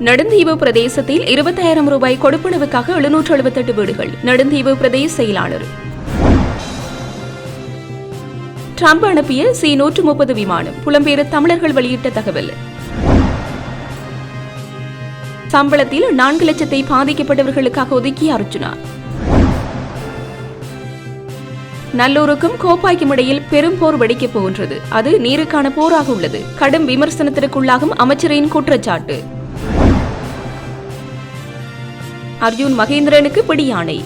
நடுந்தீவு பிரதேசத்தில் இருபத்தாயிரம் ரூபாய் கொடுப்பனவுக்காக எழுநூற்று எழுபத்தெட்டு வீடுகள். நடுந்தீவு பிரதேச செயலாளர். ட்ரம்ப் அனுப்பிய சி நூற்று முப்பது விமானம். புலம்பெயர் தமிழர்கள் வெளியிட்ட தகவல். சம்பளத்தில் நான்கு லட்சத்தை பாதிக்கப்பட்டவர்களுக்காக ஒதுக்கிய அர்ஜுனா. நல்லூருக்கும் கோப்பாய்க்கும் இடையில் பெரும் போர் வெடிக்கப் போகின்றது. அது நீருக்கான போராக உள்ளது. கடும் விமர்சனத்திற்குள்ளாகும் அமைச்சரின் குற்றச்சாட்டு. அர்ஜுன் மகேந்திரனுக்கு பிடியாணை.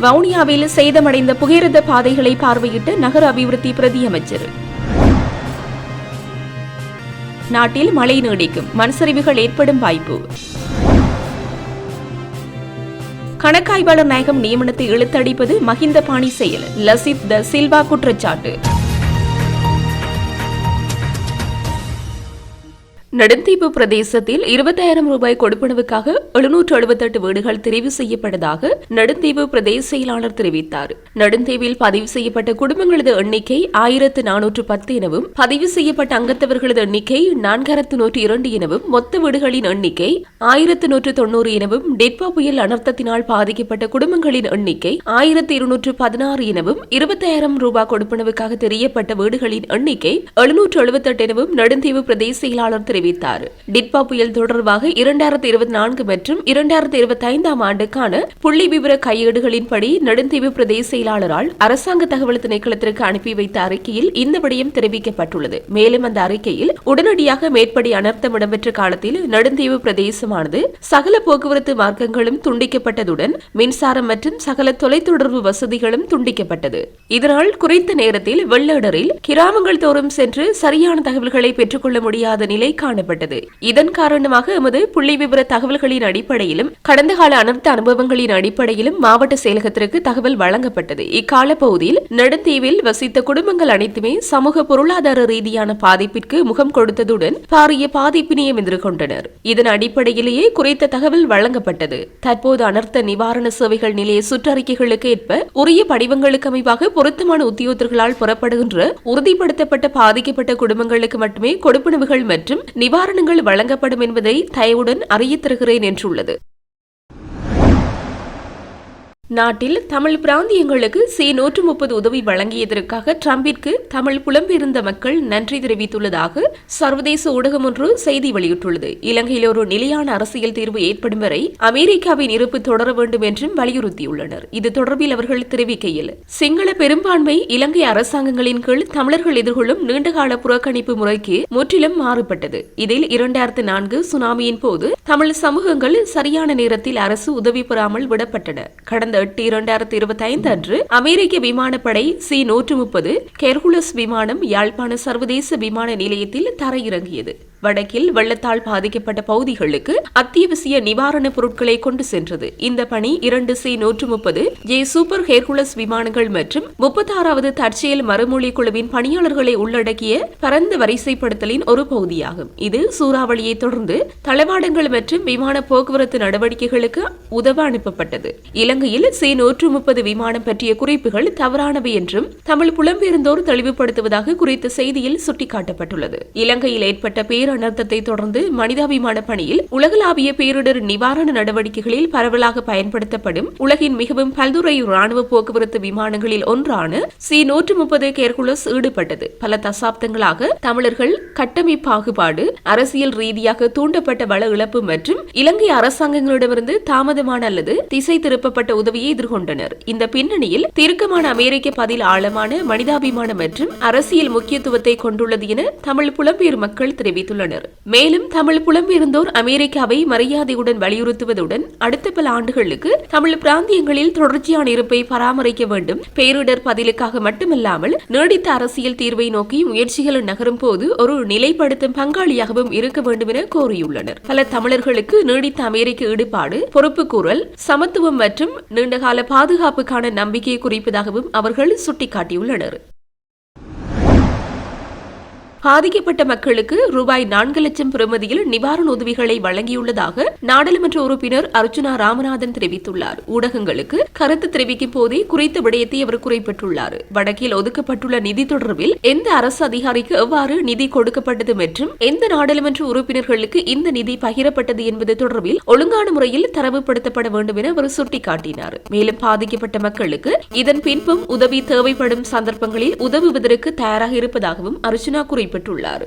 வவுனியாவில் சேதமடைந்த புகையிரத பாதைகளை பார்வையிட்டு நகர அபிவிருத்தி பிரதியமைச்சர் நாட்டில் மழை நீடிக்கும் மண்சரிவுகள் ஏற்படும் வாய்ப்பு. கணக்காய்வாளர் நாயகம் நியமனத்தை இழுத்தடிப்பது மஹிந்த பாணி செயல் லசித் த சில்வா குற்றச்சாட்டு. நெடுந்தீவு பிரதேசத்தில் இருபத்தாயிரம் ரூபாய் கொடுப்பனவுக்காக எழுநூற்று எழுபத்தெட்டு வீடுகள் தெரிவு செய்யப்பட்டதாக நெடுந்தீவு பிரதேச செயலாளர் தெரிவித்தார். நெடுந்தீவில் பதிவு செய்யப்பட்ட குடும்பங்களது எண்ணிக்கை ஆயிரத்து நானூற்று பத்து எனவும் பதிவு செய்யப்பட்ட அங்கத்தவர்களது எண்ணிக்கை நான்காயிரத்து நூற்று இரண்டு எனவும் மொத்த வீடுகளின் எண்ணிக்கை ஆயிரத்து நூற்று தொன்னூறு எனவும் டெட்பா புயல் அனர்த்தத்தினால் பாதிக்கப்பட்ட குடும்பங்களின் எண்ணிக்கை ஆயிரத்து இருநூற்று பதினாறு எனவும் இருபத்தாயிரம் ரூபாய் கொடுப்பனவுக்காக தெரியப்பட்ட வீடுகளின் எண்ணிக்கை எழுநூற்று எழுபத்தெட்டு எனவும் நெடுந்தீவு பிரதேச செயலாளர் தெரிவித்தார் தெரிவித்தார். டிட்பா புயல் தொடர்பாக இரண்டாயிரத்தி இருபத்தி நான்கு மற்றும் இரண்டாயிரத்தி இருபத்தி ஐந்தாம் ஆண்டுக்கான புள்ளி விவர கையேடுகளின்படி நெடுந்தீவு பிரதேச செயலாளரால் அரசாங்க தகவல் திணைக்களத்திற்கு அனுப்பி வைத்த அறிக்கையில் இந்த விடயம் தெரிவிக்கப்பட்டுள்ளது. மேலும் அந்த அறிக்கையில் உடனடியாக மேற்படி அனர்த்தம் இடம்பெற்ற காலத்தில் நெடுந்தீவு பிரதேசமானது சகல போக்குவரத்து மார்க்கங்களும் துண்டிக்கப்பட்டதுடன் மின்சாரம் மற்றும் சகல தொலைத்தொடர்பு வசதிகளும் துண்டிக்கப்பட்டது. இதனால் குறைந்த நேரத்தில் வெள்ளடரில் கிராமங்கள் தோறும் சென்று சரியான தகவல்களை பெற்றுக்கொள்ள முடியாத நிலை காணப்பட்டது. இதன் காரணமாக எமது புள்ளி விவர தகவல்களின் அடிப்படையிலும் கடந்த கால அனர்த்த அனுபவங்களின் அடிப்படையிலும் மாவட்ட செயலகத்திற்கு தகவல் வழங்கப்பட்டது. இக்கால பகுதியில் நெடுந்தீவில் வசித்த குடும்பங்கள் அனைத்துமே சமூக பொருளாதார ரீதியான பாதிப்பிற்கு முகம் கொடுத்ததுடன் பாரிய பாதிப்பினையும் எதிர்கொண்டனர். இதன் அடிப்படையிலேயே குறைத்த தகவல் வழங்கப்பட்டது. தற்போது அனர்த்த நிவாரண சேவைகள் நிலைய சுற்றறிக்கைகளுக்கு ஏற்ப உரிய படிவங்களுக்கு அமைவாக பொருத்தமான உத்தியோகர்களால் புறப்படுகின்ற உறுதிப்படுத்தப்பட்ட பாதிக்கப்பட்ட குடும்பங்களுக்கு மட்டுமே கொடுப்பனவுகள் மற்றும் நிவாரணங்கள் வழங்கப்படும் என்பதை தயவுடன் அறிய தருகிறேன் என்றுள்ளது. நாட்டில் தமிழ் பிராந்தியங்களுக்கு சி நூற்று முப்பது உதவி வழங்கியதற்காக ட்ரம்பிற்கு தமிழ் புலம்பெயர்ந்த மக்கள் நன்றி தெரிவித்துள்ளதாக சர்வதேச ஊடகம் ஒன்று செய்தி வெளியிட்டுள்ளது. இலங்கையில் ஒரு நிலையான அரசியல் தீர்வு ஏற்படும் வரை அமெரிக்காவின் இருப்பு தொடர வேண்டும் என்றும் வலியுறுத்தியுள்ளனர். இது தொடர்பில் அவர்கள் தெரிவிக்கையில் சிங்கள பெரும்பான்மை இலங்கை அரசாங்கங்களின் கீழ் தமிழர்கள் எதிர்கொள்ளும் நீண்டகால புறக்கணிப்பு முறைக்கு முற்றிலும் மாறுபட்டது. இதில் இரண்டாயிரத்து நான்கு சுனாமியின் போது தமிழ் சமூகங்கள் சரியான நேரத்தில் அரசு உதவி பெறாமல் விடப்பட்டன. கடந்த எட்டு இரண்டாயிரத்தி இருபத்தி ஐந்து அன்று அமெரிக்க விமானப்படை சி நூற்று முப்பது கெர்குலஸ் விமானம் யாழ்ப்பாண சர்வதேச விமான நிலையத்தில் தரையிறங்கியது. வடக்கில் வெள்ளத்தால் பாதிக்கப்பட்ட பகுதிகளுக்கு அத்தியாவசிய நிவாரணப் பொருட்களை கொண்டு சென்றது. இந்த பணி இரண்டு சி நூற்று முப்பது ஜே சூப்பர் ஹெர்குலஸ் விமானங்கள் மற்றும் முப்பத்தாறாவது தற்செயல் மறுமொழி குழுவின் பணியாளர்களை உள்ளடக்கிய பரந்த வரிசைப்படுத்தலின் ஒரு பகுதியாகும். இது சூறாவளியை தொடர்ந்து தளவாடங்கள் மற்றும் விமான போக்குவரத்து நடவடிக்கைகளுக்கு உதவ அனுப்பப்பட்டது. இலங்கையில் சி நூற்று முப்பது விமானம் பற்றிய குறிப்புகள் தவறானவை என்றும் தமிழ் புலம்பெயர்ந்தோர் தெளிவுபடுத்துவதாக குறித்த செய்தியில் சுட்டிக்காட்டப்பட்டுள்ளது. இலங்கையில் ஏற்பட்ட பேர அனர்த்தத்தை தொடர்ந்து மனிதாபிமான பணியில் உலகளாவிய பேரிடர் நிவாரண நடவடிக்கைகளில் பரவலாக பயன்படுத்தப்படும் உலகின் மிகவும் பல்துறை ராணுவ போக்குவரத்து விமானங்களில் ஒன்றான சி நூற்று முப்பது கேர்குலஸ் ஈடுபட்டது. பல தசாப்தங்களாக தமிழர்கள் கட்டமைப்பு பாகுபாடு அரசியல் ரீதியாக தூண்டப்பட்ட வள இழப்பு மற்றும் இலங்கை அரசாங்கங்களிடமிருந்து தாமதமான அல்லது திசை திருப்பப்பட்ட உதவியை எதிர்கொண்டனர். இந்த பின்னணியில் தீர்க்கமான அமெரிக்க பதில் ஆழமான மனிதாபிமான மற்றும் அரசியல் முக்கியத்துவத்தை கொண்டுள்ளது என தமிழ் புலம்பெயர் மக்கள் தெரிவித்துள்ளனர். மேலும் தமிழ் புலம்பெயர்ந்தோர் அமெரிக்காவை மரியாதையுடன் வலியுறுத்துவதுடன் அடுத்த பல ஆண்டுகளுக்கு தமிழ் பிராந்தியங்களில் தொடர்ச்சியான இருப்பை பராமரிக்க வேண்டும். பேரிடர் பதிலுக்காக மட்டுமல்லாமல் நீடித்த அரசியல் தீர்வை நோக்கி முயற்சிகள் நகரும் போது ஒரு நிலைப்படுத்தும் பங்காளியாகவும் இருக்க வேண்டும் என கோரியுள்ளனர். பல தமிழர்களுக்கு நீடித்த அமெரிக்க ஈடுபாடு பொறுப்பு கூறல் சமத்துவம் மற்றும் நீண்டகால பாதுகாப்புக்கான நம்பிக்கையை குறிப்பதாகவும் அவர்கள் சுட்டிக்காட்டியுள்ளனர். பாதிக்கப்பட்ட மக்களுக்கு ரூபாய் நான்கு லட்சம் பெறுமதியில் நிவாரண உதவிகளை வழங்கியுள்ளதாக நாடாளுமன்ற உறுப்பினர் அர்ஜுனா ராமநாதன் தெரிவித்துள்ளார். ஊடகங்களுக்கு கருத்து தெரிவிக்கும் போதே குறித்த விடயத்தை அவர் குறிப்பிட்டுள்ளார். வடக்கில் ஒதுக்கப்பட்டுள்ள நிதி தொடர்பில் எந்த அரசு அதிகாரிக்கு எவ்வாறு நிதி கொடுக்கப்பட்டது மற்றும் எந்த நாடாளுமன்ற உறுப்பினர்களுக்கு இந்த நிதி பகிரப்பட்டது என்பது தொடர்பில் ஒழுங்கான முறையில் தரவுபடுத்தப்பட வேண்டும் என அவர் சுட்டிக்காட்டினார். மேலும் பாதிக்கப்பட்ட மக்களுக்கு இதன் பின்பும் உதவி தேவைப்படும் சந்தர்ப்பங்களில் உதவுவதற்கு தயாராக இருப்பதாகவும் அர்ஜுனா பெற்றுள்ளார்.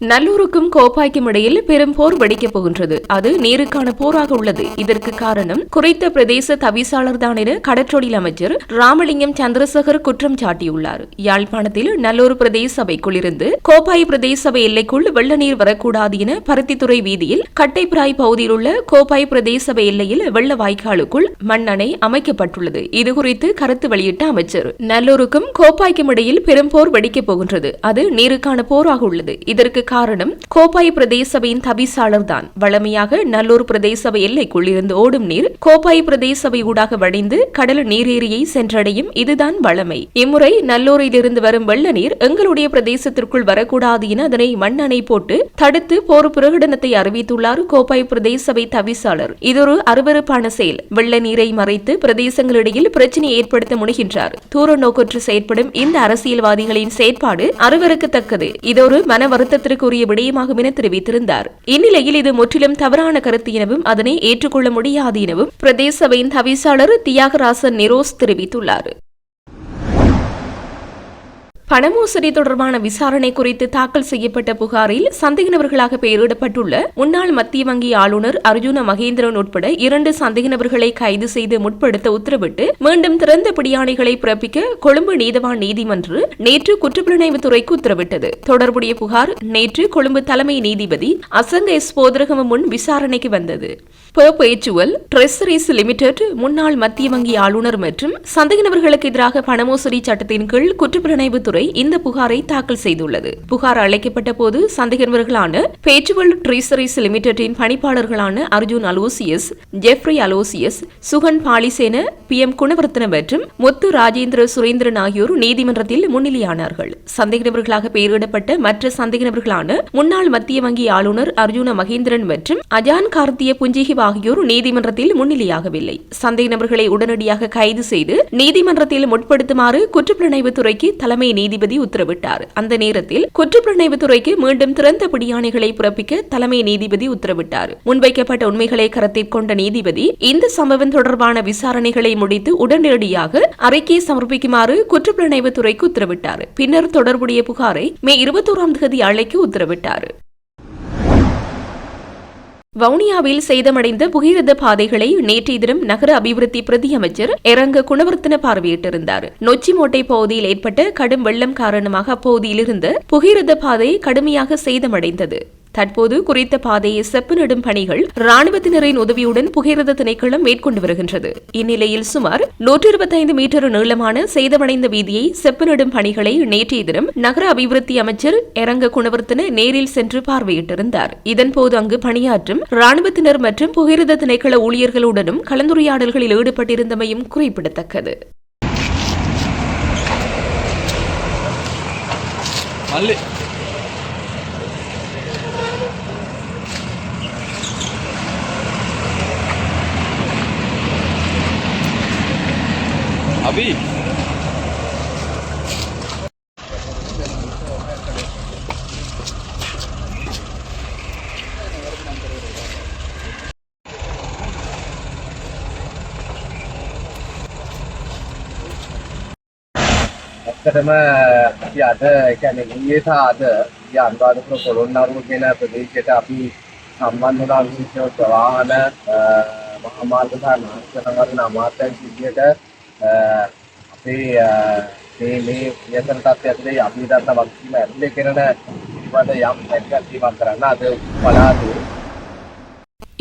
நல்லூருக்கும் கோப்பாய்க்கும் இடையில் பெரும் போர் வெடிக்கப் போகின்றது. அது நீருக்கான போராக உள்ளது. இதற்கு காரணம் குறித்த பிரதேச தவிசாளர் தான் என கடற்றொழில் அமைச்சர் ராமலிங்கம் சந்திரசேகர் குற்றம் சாட்டியுள்ளார். யாழ்ப்பாணத்தில் நல்லூர் பிரதேச சபைக்குள் இருந்து கோப்பாய் பிரதேச சபை எல்லைக்குள் வெள்ள நீர் வரக்கூடாது என பருத்தித்துறை வீதியில் கட்டைப்பிராய் பகுதியில் உள்ள கோப்பாய் பிரதேச சபை எல்லையில் வெள்ள வாய்க்காலுக்குள் மண்ணணை அமைக்கப்பட்டுள்ளது. இதுகுறித்து கருத்து வெளியிட்ட அமைச்சர் நல்லூருக்கும் கோப்பாய்க்கும் இடையில் பெரும் போர் வெடிக்கப் போகின்றது. அது நீருக்கான போராக உள்ளது. இதற்கு காரணம் கோப்பாய் பிரதேச சபையின் தவிசாளர் தான் வளமையாக நல்லூர் பிரதேச எல்லைக்குள் இருந்து ஓடும் நீர் கோப்பாய் பிரதேச ஊடாக வடிந்து கடல் நீரேரியை சென்றடையும் இதுதான் வளமை இம்முறை நல்லூரில் இருந்து வரும் வெள்ள நீர் எங்களுடைய பிரதேசத்திற்குள் வரக்கூடாது என அதனை மண்ணணை போட்டு தடுத்து போர் பிரகடனத்தை அறிவித்துள்ளார் கோப்பாய் பிரதேச சபை தவிசாளர் இதொரு அருவறுப்பான செயல். வெள்ள நீரை மறைத்து பிரதேசங்களிடையில் பிரச்சனை ஏற்படுத்த முனைகின்றார். தூர நோக்கற்று செயற்படும் இந்த அரசியல்வாதிகளின் செயற்பாடு அருவருக்கத்தக்கது. இதொரு மன வருத்தத்திற்கு கூறிய விடயமாகும் என தெரிவித்திருந்தார். இந்நிலையில் இது முற்றிலும் தவறான கருத்து எனவும் அதனை ஏற்றுக்கொள்ள முடியாது எனவும் பிரதேச சபையின் தவிசாளர் தியாகராசன் நிரோஸ் தெரிவித்துள்ளார். பணமோசடி தொடர்பான விசாரணை குறித்து தாக்கல் செய்யப்பட்ட புகாரில் சந்தேக நபர்களாக பெயரிடப்பட்டுள்ள முன்னாள் மத்திய வங்கி ஆளுநர் அர்ஜுன மகேந்திரன் உட்பட இரண்டு சந்தேக நபர்களை கைது செய்து முற்படுத்த உத்தரவிட்டு மீண்டும் திறந்த பிடியாணைகளை பிறப்பிக்க கொழும்பு நீதவான் நீதிமன்று நேற்று குற்றப்புலனாய்வு துறைக்கு உத்தரவிட்டது. தொடர்புடைய புகார் நேற்று கொழும்பு தலைமை நீதிபதி அசங்க எஸ். போதரகம முன் விசாரணைக்கு வந்தது. பெர்பேச்சுவல் ட்ரெஸரிஸ் லிமிடெட் முன்னாள் மத்திய வங்கி ஆளுநர் மற்றும் சந்தேக நபர்களுக்கு எதிராக பணமோசடி சட்டத்தின் கீழ் குற்றப்புலனாய்வு துறை காவல்துறை இந்த புகாரை தாக்கல் செய்துள்ளது. புகார் அழைக்கப்பட்ட போது சந்தேகநபர்களான பேச்சுவல் ட்ரீசரிஸ் லிமிடெட்டின் பணிப்பாளர்களான Arjun Aloysius Jeffrey Aloysius Sugan Palisena P M Gunawardena மற்றும் முத்து ராஜேந்திர சுரேந்திரன் ஆகியோர் நீதிமன்றத்தில் முன்னிலையானார்கள். சந்தேக நபர்களாக பெயரிடப்பட்ட மற்ற சந்தேக நபர்களான முன்னாள் மத்திய வங்கி ஆளுநர் அர்ஜுன மகேந்திரன் மற்றும் அஜான் கார்த்திய புஞ்சிஹிவ் ஆகியோர் நீதிமன்றத்தில் முன்னிலையாகவில்லை. சந்தேக நபர்களை உடனடியாக கைது செய்து நீதிமன்றத்தில் முற்படுத்துமாறு குற்றப்புலனாய்வு துறைக்கு தலைமை நீதிபதி உத்தரவிட்டார். அந்த நேரத்தில் குற்றப்புலனாய்வு துறைக்கு மீண்டும் திறந்த பிடியாணைகளை பிறப்பிக்க தலைமை நீதிபதி உத்தரவிட்டார். முன்வைக்கப்பட்ட உண்மைகளை கருத்தில் கொண்ட நீதிபதி இந்த சம்பவம் தொடர்பான விசாரணைகளை முடித்து உடனடியாக அறிக்கையை சமர்ப்பிக்குமாறு குற்றப்புலனாய்வு துறைக்கு உத்தரவிட்டார். பின்னர் தொடர்புடைய புகாரை மே இருபத்தோராம் தேதி அழைக்க உத்தரவிட்டார். வவுனியாவில் சேதமடைந்த புகையிரத பாதைகளை நேற்றைய தினம் நகர அபிவிருத்தி பிரதி அமைச்சர் எரங்க குணவர்த்தன பார்வையிட்டிருந்தார். நொச்சிமோட்டை பகுதியில் ஏற்பட்ட கடும் வெள்ளம் காரணமாக அப்பகுதியிலிருந்து புகையிரத பாதை கடுமையாக சேதமடைந்தது. தற்போது குறித்த பாதையை செப்பு நடும் பணிகள் ராணுவத்தினரின் உதவியுடன் புகையிரத திணைக்களம் மேற்கொண்டு வருகின்றது. இந்நிலையில் சுமார் நூற்றி இருபத்தைந்து மீட்டர் நீளமான சேதமடைந்த வீதியை செப்பு நடும் பணிகளை நேற்றைய தினம் நகர அபிவிருத்தி அமைச்சர் எரங்க குணவர்த்தன நேரில் சென்று பார்வையிட்டிருந்தார். இதன்போது அங்கு பணியாற்றும் ராணுவத்தினர் மற்றும் புகையிரத திணைக்கள ஊழியர்களுடனும் கலந்துரையாடல்களில் ஈடுபட்டிருந்தமையும் குறிப்பிடத்தக்கது. மல்லி. అభి ඇත්තටම අපි අද කියන්නේ ඊයේ සහ අද ඊයේ අනුරාධපුර පොළොන්නරුව කියන ප්‍රදේශයට අපි සම්බන්ධ වුණා විශේෂ ප්‍රවාහන අ, මහා මාර්ග සහ නාට්‍ය සංවර්ධන අමාත්‍යාංශ විදියට අ, අපේ අ, මේ මේ නියතන තත්ත්වය ඇතුලේ අපි දත්ත වගකීම ඇතුලේ කරන පිළිබඳ යම් පැතිකඩක් කරන්න අද පළාතේ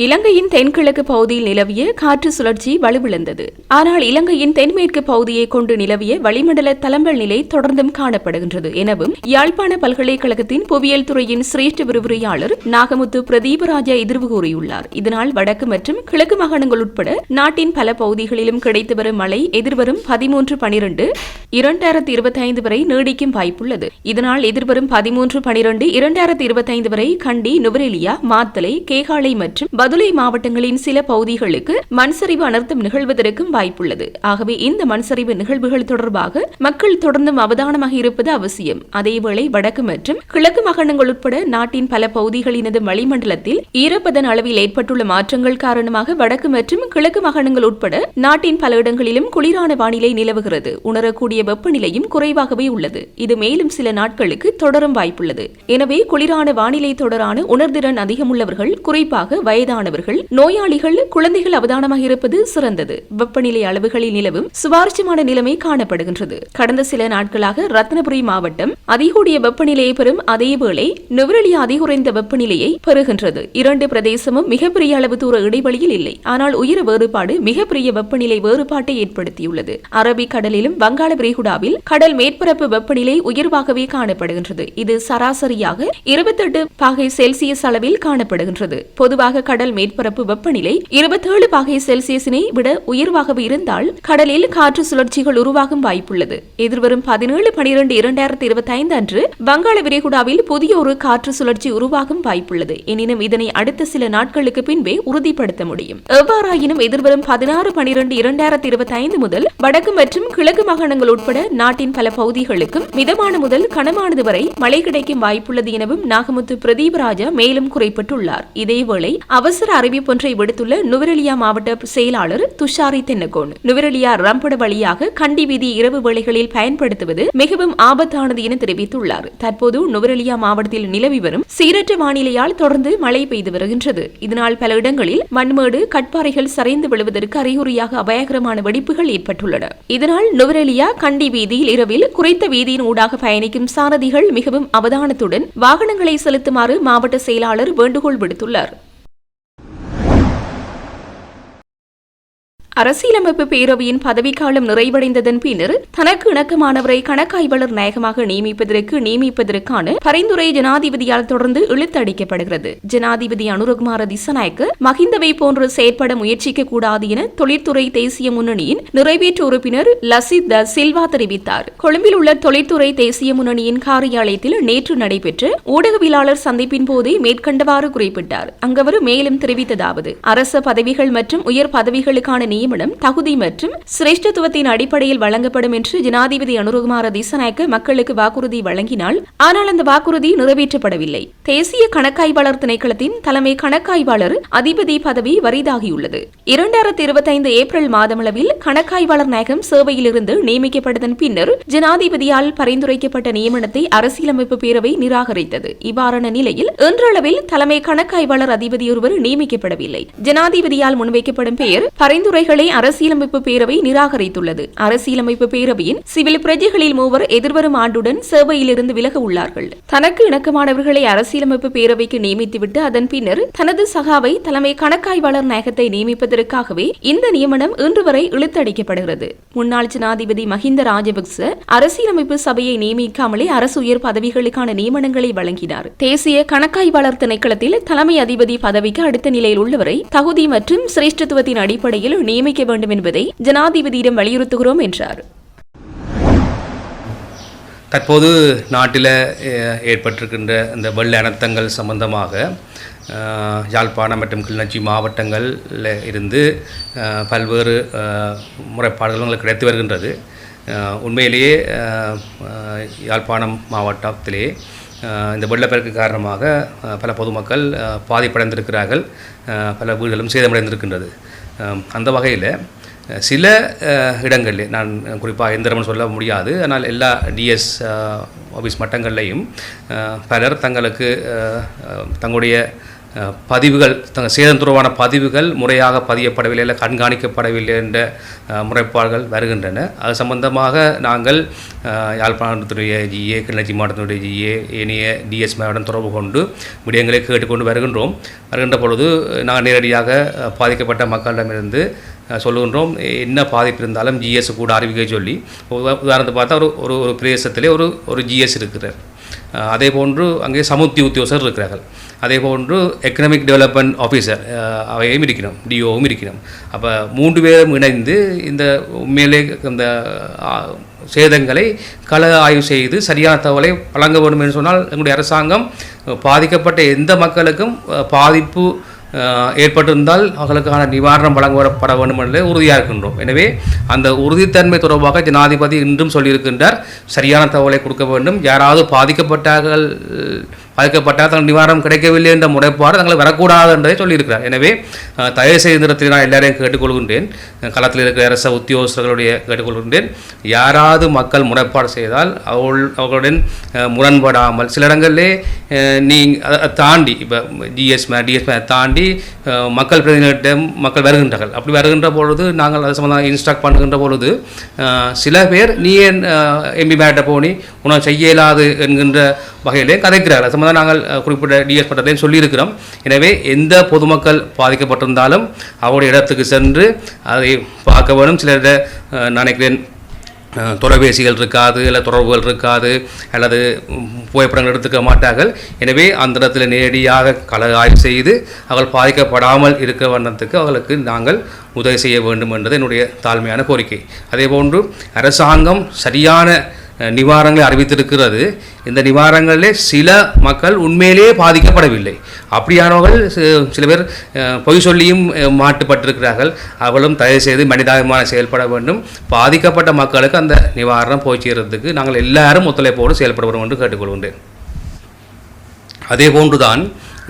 இலங்கையின் தென்கிழக்கு பகுதியில் நிலவிய காற்று சுழற்சி வலுவிழந்தது. ஆனால் இலங்கையின் தென்மேற்கு பகுதியை கொண்டு நிலவிய வளிமண்டல தளம்பல் நிலை தொடர்ந்தும் காணப்படுகின்றது எனவும் யாழ்ப்பாண பல்கலைக்கழகத்தின் புவியியல் துறையின் சிரேஷ்ட விரிவுரையாளர் நாகமுத்து பிரதீபராஜா எதிர்வு கூறியுள்ளார். இதனால் வடக்கு மற்றும் கிழக்கு மாகாணங்கள் உட்பட நாட்டின் பல பகுதிகளிலும் கிடைத்து வரும் மழை எதிர்வரும் பதிமூன்று பனிரெண்டு இரண்டாயிரத்தி இருபத்தி ஐந்து வரை நீடிக்கும் வாய்ப்புள்ளது. இதனால் எதிர்வரும் பதிமூன்று பனிரெண்டு இரண்டாயிரத்தி இருபத்தி ஐந்து வரை கண்டி நுவரெலியா மாத்தலை கேகாலை மற்றும் மதுரை மாவட்டங்களின் சில பகுதிகளுக்கு மண்சரிவு அனர்த்தம் நிகழ்வதற்கும் வாய்ப்புள்ளது. ஆகவே இந்த மண்சரிவு நிகழ்வுகள் தொடர்பாக மக்கள் தொடர்ந்தும் அவதானமாக இருப்பது அவசியம். அதேவேளை வடக்கு மற்றும் கிழக்கு மாகாணங்கள் உட்பட நாட்டின் பல பகுதிகளினது வளிமண்டலத்தில் ஈரப்பதன் அளவில் ஏற்பட்டுள்ள மாற்றங்கள் காரணமாக வடக்கு மற்றும் கிழக்கு மாகாணங்கள் உட்பட நாட்டின் பல இடங்களிலும் குளிரான வானிலை நிலவுகிறது. உணரக்கூடிய வெப்பநிலையும் குறைவாகவே உள்ளது. இது மேலும் சில நாட்களுக்கு தொடரும் வாய்ப்புள்ளது. எனவே குளிரான வானிலை தொடரான உணர்திறன் அதிகமுள்ளவர்கள் குறிப்பாக வயதானவர்கள் நோயாளிகள் குழந்தைகள் அவதானமாக இருப்பது சிறந்தது. வெப்பநிலை அளவுகளில் நிலவும் சுவாரஸ்யமான நிலைமை காணப்படுகின்றது. கடந்த சில நாட்களாக ரத்னபுரி மாவட்டம் அதிகூடிய வெப்பநிலையை பெறும் அதேவேளை நுவரெலியா அதிகுறைந்த வெப்பநிலையை பெறுகின்றது. இரண்டு பிரதேசமும் மிகப்பெரிய அளவு தூர இடைவெளியில் இல்லை. ஆனால் உயர வேறுபாடு மிகப்பெரிய வெப்பநிலை வேறுபாட்டை ஏற்படுத்தியுள்ளது. அரபிக் கடலிலும் வங்காள விரிகுடாவில் கடல் மேற்பரப்பு வெப்பநிலை உயர்வாகவே காணப்படுகின்றது. இது சராசரியாக இருபத்தெட்டு பாகை செல்சியஸ் அளவில் காணப்படுகின்றது. பொதுவாக கடல் மேற்பரப்பு வெப்பநிலை இருபத்தேழு பாகை செல்சியஸினை விட உயர்வாகவே இருந்தால் கடலில் காற்று சுழற்சிகள் உருவாகும் வாய்ப்புள்ளது. எதிர்வரும் பதினேழு பனிரெண்டு இரண்டாயிரத்தி இருபத்தி ஐந்து அன்று வங்காள விரிகுடாவில் புதிய ஒரு காற்று சுழற்சி உருவாகும் வாய்ப்புள்ளது. எனினும் இதனை அடுத்த சில நாட்களுக்கு பின்பே உறுதிப்படுத்த முடியும். எவ்வாறாயினும் எதிர்வரும் பதினாறு பனிரெண்டு இரண்டாயிரத்தி இருபத்தி ஐந்து முதல் வடக்கு மற்றும் கிழக்கு மாகாணங்கள் உட்பட நாட்டின் பல பகுதிகளுக்கும் மிதமான முதல் கனமானது வரை மழை கிடைக்கும் வாய்ப்புள்ளது எனவும் நாகமுத்து பிரதீப் ராஜா மேலும் குறிப்பிட்டுள்ளார். இதேவேளை அவசர அவசர அறிவிப்பொன்றை விடுத்துள்ள நுவரெலியா மாவட்ட செயலாளர் துஷாரி தென்னகோன். நுவரெலியா ரம்பட வழியாக கண்டி வீதி இரவு வேளைகளில் பயன்படுத்துவது மிகவும் ஆபத்தானது என தெரிவித்துள்ளார். தற்போது நுவரெலியா மாவட்டத்தில் நிலவி வரும் சீரற்ற வானிலையால் தொடர்ந்து மழை பெய்து வருகின்றது. இதனால் பல இடங்களில் மண்மேடு கட்பாறைகள் சரிந்து விழுவதற்கு அறிகுறியாக அபாயகரமான வெடிப்புகள் ஏற்பட்டுள்ளன. இதனால் நுவரெலியா கண்டி வீதியில் இரவில் குறைந்த வீதியின் ஊடாக பயணிக்கும் சாரதிகள் மிகவும் அவதானத்துடன் வாகனங்களை செலுத்துமாறு மாவட்ட செயலாளர் வேண்டுகோள் விடுத்துள்ளார். அரசியலமைப்பு பேரவையின் பதவிக்காலம் நிறைவடைந்ததன் பின்னர் தனக்கு இணக்கமானவரை கணக்காய்வாளர் நாயகமாக நியமிப்பதற்கு நியமிப்பதற்கான பரிந்துரை ஜனாதிபதியால் தொடர்ந்து இழுத்தடிக்கப்படுகிறது. ஜனாதிபதி அனுரகுமார திசநாயக்க மகிந்தவை போன்று செயற்பட முயற்சிக்க கூடாது என தொழிற்துறை தேசிய முன்னணியின் நிறைவேற்று உறுப்பினர் லசித் த சில்வா தெரிவித்தார். கொழும்பில் உள்ள தொழிற்துறை தேசிய முன்னணியின் காரியாலயத்தில் நேற்று நடைபெற்ற ஊடகவியலாளர் சந்திப்பின் போதே மேற்கண்டவாறு குறிப்பிட்டார். அங்கவர் மேலும் தெரிவித்ததாவது அரச பதவிகள் மற்றும் உயர் பதவிகளுக்கான நியமனம் தகுதி மற்றும் சிரேஷ்டத்துவத்தின் அடிப்படையில் வழங்கப்படும் என்று ஜனாதிபதி அனுரகுமார திசநாயக்க மக்களுக்கு வாக்குறுதி வழங்கினால் ஆனால் அந்த வாக்குறுதி நிறைவேற்றப்படவில்லை. தேசிய கணக்காய்வாளர் திணைக்களத்தின் தலைமை கணக்காய்வாளர் அதிபதி பதவி வரிதாகியுள்ளது. இரண்டாயிரத்தி இருபத்தைந்து ஏப்ரல் மாதமளவில் கணக்காய்வாளர் நாயகம் சேவையிலிருந்து நியமிக்கப்பட்டதன் பின்னர் ஜனாதிபதியால் பரிந்துரைக்கப்பட்ட நியமனத்தை அரசியலமைப்பு பேரவை நிராகரித்தது. இவ்வாறான நிலையில் இன்றளவில் தலைமை கணக்காய்வாளர் அதிபதி ஒருவர் நியமிக்கப்படவில்லை. ஜனாதிபதியால் முன்வைக்கப்படும் பெயர் பரிந்துரைகள் அரசியலமைப்பு பேரவை நிராகரித்துள்ளது. அரசியலமைப்பு பேரவையின் சிவில் பிரஜைகளில் மூவர் எதிர்வரும் ஆண்டுடன் சேவையிலிருந்து விலக உள்ளார்கள். தனக்கு இணக்கமானவர்களை அரசியலமைப்பு பேரவைக்கு நியமித்துவிட்டு அதன் பின்னர் தனது சகாவை தலைமை கணக்காய்வாளர் நாயகத்தை நியமிப்பதற்காகவே இந்த நியமனம் இன்று வரை இழுத்தடிக்கப்படுகிறது. முன்னாள் ஜனாதிபதி மஹிந்த ராஜபக்ச அரசியலமைப்பு சபையை நியமிக்காமலே அரசு உயர் பதவிகளுக்கான நியமனங்களை வழங்கினார். தேசிய கணக்காய்வாளர் திணைக்களத்தில் தலைமை அதிபதி பதவிக்கு அடுத்த நிலையில் உள்ளவரை தகுதி மற்றும் சிரேஷ்டத்துவத்தின் அடிப்படையில் நியமிக்க வேண்டும் என்பதை ஜனாதிபதியிடம் வலியுறுத்துகிறோம் என்றார். தற்போது நாட்டில் ஏற்பட்டிருக்கின்ற இந்த வெள்ள அனர்த்தங்கள் சம்பந்தமாக யாழ்ப்பாணம் மற்றும் கிளிநொச்சி மாவட்டங்களில் இருந்து பல்வேறு முறைப்பாடுகள் உங்களுக்கு கிடைத்து வருகின்றது. உண்மையிலேயே யாழ்ப்பாணம் மாவட்டத்திலே இந்த வெள்ளப்பெருக்கு காரணமாக பல பொதுமக்கள் பாதிப்படைந்திருக்கிறார்கள். பல வீடுகளும் சேதமடைந்திருக்கின்றது. அந்த வகையில் சில இடங்களில் நான் குறிப்பாக எந்திரம்னு சொல்ல முடியாது ஆனால் எல்லா டிஎஸ் ஆஃபீஸ் மட்டங்கள்லையும் பலர் தங்களுக்கு தங்களுடைய பதிவுகள் தங்கள் சேதம் தொடர்பான பதிவுகள் முறையாக பதியப்படவில்லை இல்லை கண்காணிக்கப்படவில்லை என்ற முறைப்பாடுகள் வருகின்றன. அது சம்பந்தமாக நாங்கள் யாழ்ப்பாணத்தினுடைய யாழ்ப்பாணத்துடைய ஜிஏ கிளர்ச்சி மாவட்டத்தினுடைய ஜிஏ ஏனைய டிஎஸ் மேடம் தொடர்பு கொண்டு விடயங்களை கேட்டுக்கொண்டு வருகின்றோம். வருகின்ற பொழுது நாங்கள் நேரடியாக பாதிக்கப்பட்ட மக்களிடமிருந்து சொல்லுகின்றோம். என்ன பாதிப்பு இருந்தாலும் ஜிஎஸ் கூட அறிவிக்க சொல்லி உதாரணத்தை பார்த்தா ஒரு ஒரு ஒரு பிரதேசத்திலே ஒரு ஒரு ஜிஎஸ் இருக்கிறார். அதே போன்று அங்கே சமுத்தி உத்தியோகர் இருக்கிறார்கள். அதே போன்று எக்கனாமிக் டெவலப்மெண்ட் ஆஃபீஸர் uh, அவையும் இருக்கணும் டிஓவும் இருக்கணும் அப்போ மூன்று பேரும் இணைந்து இந்த உண்மையிலே இந்த uh, சேதங்களை கள ஆய்வு செய்து சரியான தகவலை வழங்க வேண்டும் என்று சொன்னால் எங்களுடைய அரசாங்கம் uh, பாதிக்கப்பட்ட எந்த மக்களுக்கும் பாதிப்பு ஏற்பட்டிருந்தால் அவர்களுக்கான நிவாரணம் வழங்கப்பட வேண்டும் என்று உறுதியாக இருக்கின்றோம். எனவே அந்த உறுதித்தன்மை தொடர்பாக ஜனாதிபதி இன்றும் சொல்லியிருக்கின்றார் சரியான தகவலை கொடுக்க வேண்டும். யாராவது பாதிக்கப்பட்டார்கள் பாதிக்கப்பட்டால் தங்கள் நிவாரணம் கிடைக்கவில்லை என்ற முறைப்பாடு தங்களை வரக்கூடாது என்பதை சொல்லியிருக்கிறார். எனவே தயவு செய்த நேரத்தில் நான் எல்லாரையும் கேட்டுக்கொள்கின்றேன். களத்தில் இருக்கிற அரச உத்தியோகஸ்தர்களுடைய கேட்டுக்கொள்கின்றேன். யாராவது மக்கள் முறைப்பாடு செய்தால் அவள் அவர்களுடன் முரண்படாமல் சில இடங்களிலே அஹ், நீ தாண்டி இப்போ டிஎஸ் டிஎஸ் தாண்டி மக்கள் பிரதிநிதிகளிடம் மக்கள் வருகின்றார்கள். அப்படி வருகின்ற பொழுது நாங்கள் அது சம்மந்தமாக இன்ஸ்ட்ரக்ட் பண்ணுகின்ற பொழுது சில பேர் நீ ஏன் எம்பி மேட்ட போனி உனக்கு செய்ய இயலாது என்கின்ற வகையிலே கதைக்கிறார்கள். அது தான் நாங்கள் குறிப்பிட்ட டிஎஸ் பட்டத்தையும் சொல்லியிருக்கிறோம். எனவே எந்த பொதுமக்கள் பாதிக்கப்பட்டிருந்தாலும் அவருடைய இடத்துக்கு சென்று அதை பார்க்க வேணும். சிலர் நினைக்கிறேன் தொலைபேசிகள் இருக்காது இல்லை தொடர்புகள் இருக்காது அல்லது புகைப்படங்கள் எடுத்துக்க மாட்டார்கள். எனவே அந்த இடத்துல நேரடியாக கல ஆய்வு செய்து அவர்கள் பாதிக்கப்படாமல் இருக்க வண்ணத்துக்கு அவர்களுக்கு நாங்கள் உதவி செய்ய வேண்டும் என்பது என்னுடைய தாழ்மையான கோரிக்கை. அதேபோன்று அரசாங்கம் சரியான நிவாரணங்களை அறிவித்திருக்கிறது. இந்த நிவாரணங்களில் சில மக்கள் உண்மையிலேயே பாதிக்கப்படவில்லை. அப்படியானவர்கள் சில பேர் பொய் சொல்லியும் மாட்டுப்பட்டிருக்கிறார்கள். அவளும் தயவு செய்து மனிதாபிமான செயல்பட வேண்டும். பாதிக்கப்பட்ட மக்களுக்கு அந்த நிவாரணம் போய் சேர்றதுக்கு நாங்கள் எல்லாரும் ஒத்துழைப்போடு செயல்பட வேண்டும் என்று கேட்டுக்கொள்கின்றேன். அதே போன்றுதான்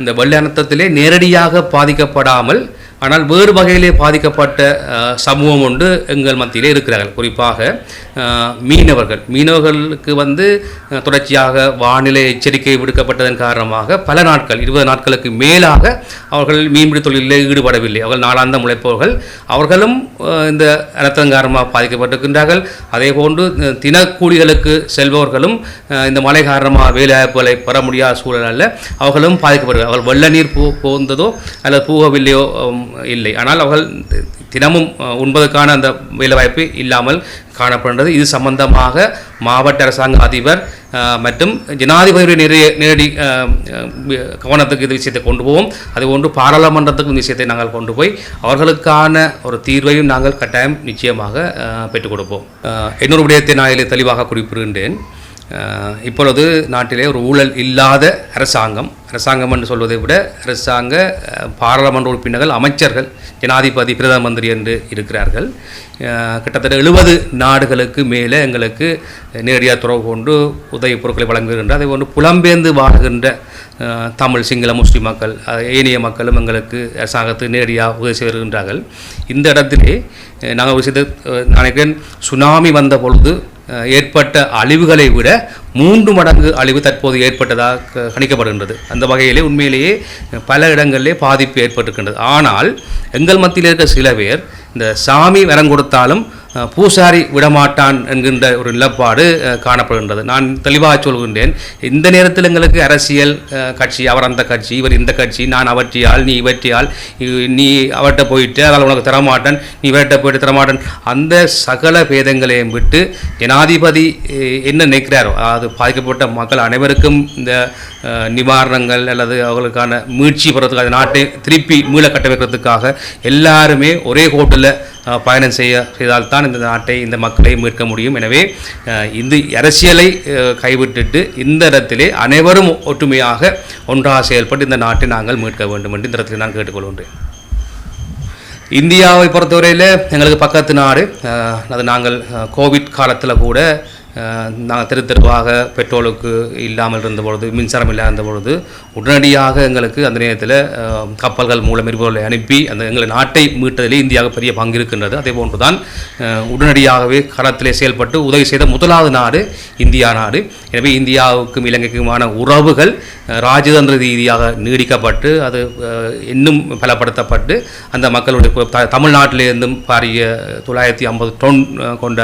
இந்த வெள்ளை அனர்த்தத்திலே நேரடியாக பாதிக்கப்படாமல் ஆனால் வேறு வகையிலே பாதிக்கப்பட்ட சமூகம் ஒன்று எங்கள் மத்தியிலே இருக்கிறார்கள். குறிப்பாக மீனவர்கள். மீனவர்களுக்கு வந்து தொடர்ச்சியாக வானிலை எச்சரிக்கை விடுக்கப்பட்டதன் காரணமாக பல நாட்கள் இருபது நாட்களுக்கு மேலாக அவர்கள் மீன்பிடி தொழிலில் ஈடுபடவில்லை. அவர்கள் நாளாந்த முளைப்பவர்கள் அவர்களும் இந்த அனர்த்தம் காரணமாக பாதிக்கப்பட்டிருக்கின்றார்கள். அதே போன்று தினக்கூலிகளுக்கு செல்பவர்களும் இந்த மழை காரணமாக வேலைவாய்ப்புகளை பெற முடியாத சூழலில் அவர்களும் பாதிக்கப்படுகிறார்கள். அவர்கள் வெள்ள நீர் போ போந்ததோ அல்லது போகவில்லையோ இல்லை. ஆனால் அவர்கள் தினமும் உண்பதற்கான அந்த வேலைவாய்ப்பு இல்லாமல் காணப்படுகிறது. இது சம்பந்தமாக மாவட்ட அரசாங்க அதிபர் மற்றும் ஜனாதிபதியுடைய நிறைய நேரடி கவனத்துக்கு இந்த விஷயத்தை கொண்டு போவோம். அதுபோன்று பாராளுமன்றத்துக்கு இந்த விஷயத்தை நாங்கள் கொண்டு போய் அவர்களுக்கான ஒரு தீர்வையும் நாங்கள் கட்டாயம் நிச்சயமாக பெற்றுக் கொடுப்போம். அஹ், இன்னொரு விடயத்தை நான் இதில் தெளிவாக குறிப்பிடுகின்றேன். இப்பொழுது நாட்டிலே ஒரு ஊழல் இல்லாத அரசாங்கம் அரசாங்கம் என்று சொல்வதை விட அரசாங்க பாராளுமன்ற உறுப்பினர்கள் அமைச்சர்கள் ஜனாதிபதி பிரதம மந்திரி என்று இருக்கிறார்கள். கிட்டத்தட்ட எழுபது நாடுகளுக்கு மேலே எங்களுக்கு நேரடியாக தொடர்பு கொண்டு உதவி பொருட்களை வழங்குகின்ற அதே போன்று புலம்பெயர்ந்து வாழ்கின்ற தமிழ் சிங்கள முஸ்லீம் மக்கள் ஏனைய மக்களும் எங்களுக்கு அரசாங்கத்துக்கு நேரடியாக உதவி செய்கின்றார்கள் இந்த இடத்திலே நாங்கள் ஒரு விஷயத்தை நினைக்கிறேன் சுனாமி வந்த பொழுது ஏற்பட்ட அழிவுகளை விட மூன்று மடங்கு அழிவு தற்போது ஏற்பட்டதாக கணிக்கப்படுகின்றது. அந்த வகையிலே உண்மையிலேயே பல இடங்களிலே பாதிப்பு ஏற்பட்டிருக்கின்றது. ஆனால் எங்கள் மத்தியில் இருக்க சில பேர் இந்த சாமி வரம் கொடுத்தாலும் பூசாரி விடமாட்டான் என்கின்ற ஒரு நிலப்பாடு காணப்படுகின்றது. நான் தெளிவாக சொல்கின்றேன் இந்த நேரத்தில் எங்களுக்கு அரசியல் கட்சி அவர் அந்த கட்சி இவர் இந்த கட்சி நான் அவற்றியால் நீ இவற்றியால் நீ அவர்கிட்ட போயிட்டு அதனால் உனக்கு தரமாட்டேன் நீ இவர்கிட்ட போயிட்டு தரமாட்டேன். அந்த சகல பேதங்களையும் விட்டு ஜனாதிபதி என்ன நினைக்கிறாரோ அது பாதிக்கப்பட்ட மக்கள் அனைவருக்கும் இந்த நிவாரணங்கள் அல்லது அவர்களுக்கான மீட்சி பெறத்துக்காக நாட்டை திருப்பி மீள கட்டமைக்கிறதுக்காக எல்லாருமே ஒரே ஹோட்டலில் பயணம் செய்ய செய்தால்தான் இந்த நாட்டை இந்த மக்களை மீட்க முடியும். எனவே இந்த அரசியலை கைவிட்டுட்டு இந்த இடத்திலே அனைவரும் ஒற்றுமையாக ஒன்றாக செயல்பட்டு இந்த நாட்டை நாங்கள் மீட்க வேண்டும் என்று இந்த இடத்தில் நான் கேட்டுக்கொள்கின்றேன். இந்தியாவை பொறுத்தவரையில் எங்களுக்கு பக்கத்து நாடு. அது நாங்கள் கோவிட் காலத்தில் கூட நாங்கள் தெரு தெருவாக பெட்ரோலுக்கு இல்லாமல் இருந்த பொழுது மின்சாரம் இல்லாத பொழுது உடனடியாக எங்களுக்கு அந்த நேரத்தில் கப்பல்கள் மூலம் எரிபொருளை அனுப்பி அந்த எங்களை நாட்டை மீட்டதிலே இந்தியாவுக்கு பெரிய பங்கு இருக்கின்றது. அதே போன்று தான் உடனடியாகவே களத்திலே செயல்பட்டு உதவி செய்த முதலாவது நாடு இந்தியா நாடு. எனவே இந்தியாவுக்கும் இலங்கைக்குமான உறவுகள் ராஜதந்திர ரீதியாக நீடிக்கப்பட்டு அது இன்னும் பலப்படுத்தப்பட்டு அந்த மக்களுடைய தமிழ்நாட்டிலிருந்தும் பாரிய தொள்ளாயிரத்தி ஐம்பது டொன் கொண்ட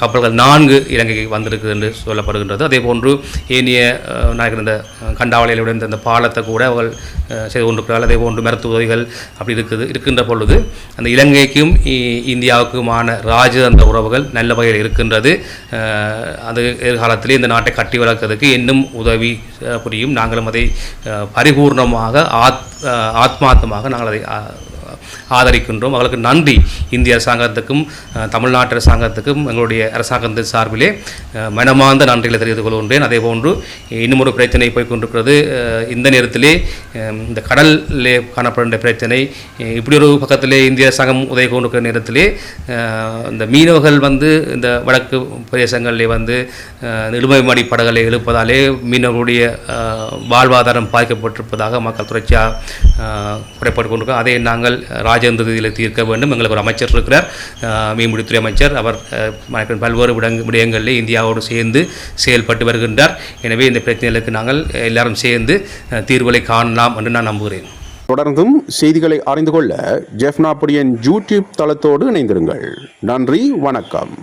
கப்பல்கள் நான்கு இலங்கை இலங்கைக்கு வந்திருக்கு என்று சொல்லப்படுகின்றது. அதே போன்று ஏனைய நாயகர் இந்த கண்டாவளையில் உடைந்த இந்த- பாலத்தை கூட அவர்கள் செய்து கொண்டிருக்கிறார்கள். அதே போன்று மருத்துவ உதவிகள் அப்படி இருக்குது இருக்கின்ற பொழுது அந்த இலங்கைக்கும் இந்தியாவுக்குமான ராஜதந்திர உறவுகள் நல்ல வகையில் இருக்கின்றது. அது எதிர்காலத்திலே இந்த நாட்டை கட்டி வளர்க்கிறதுக்கு இன்னும் உதவி புரியும். நாங்களும் அதை பரிபூர்ணமாக ஆத் ஆத்மார்த்தமாக நாங்கள் அதை ஆதரிக்கின்றோம். அவர்களுக்கு நன்றி. இந்திய அரசாங்கத்துக்கும் தமிழ்நாட்டு அரசாங்கத்துக்கும் எங்களுடைய அரசாங்கத்தின் சார்பிலே மனமார்ந்த நன்றிகளை தெரிவித்துக் கொள்கின்றேன். அதே போன்று இன்னும் ஒரு பிரச்சனை போய் கொண்டிருக்கிறது. இந்த நேரத்திலே இந்த கடலிலே காணப்படுகின்ற பிரச்சனை இப்படி ஒரு பக்கத்திலே இந்திய அரசாங்கம் உதவி கொண்டிருக்கிற நேரத்திலே இந்த மீனவர்கள் வந்து இந்த வடக்கு பிரதேசங்களிலே வந்து நிலுமை இழுமைமடி படகளை எழுப்பதாலே மீனவர்களுடைய வாழ்வாதாரம் பாதிக்கப்பட்டிருப்பதாக மக்கள் தொடர்ச்சியாக குறைப்பட்டு கொண்டிருக்கோம் அதை நாங்கள் ராஜேந்திர ரீதியில் தீர்க்க வேண்டும். எங்களுக்கு ஒரு அமைச்சர் இருக்கிறார். மீன்பிடித்துறை அமைச்சர். அவர் பல்வேறு விடங்க விடயங்களில் இந்தியாவோடு சேர்ந்து செயல்பட்டு வருகின்றார். எனவே இந்த பிரச்சனைகளுக்கு நாங்கள் எல்லாரும் சேர்ந்து தீர்வுகளை காணலாம் என்று நான் நம்புகிறேன். தொடர்ந்தும் செய்திகளை அறிந்து கொள்ள ஜெஃப்னாபுடியின் யூடியூப் தளத்தோடு இணைந்திருங்கள். நன்றி வணக்கம்.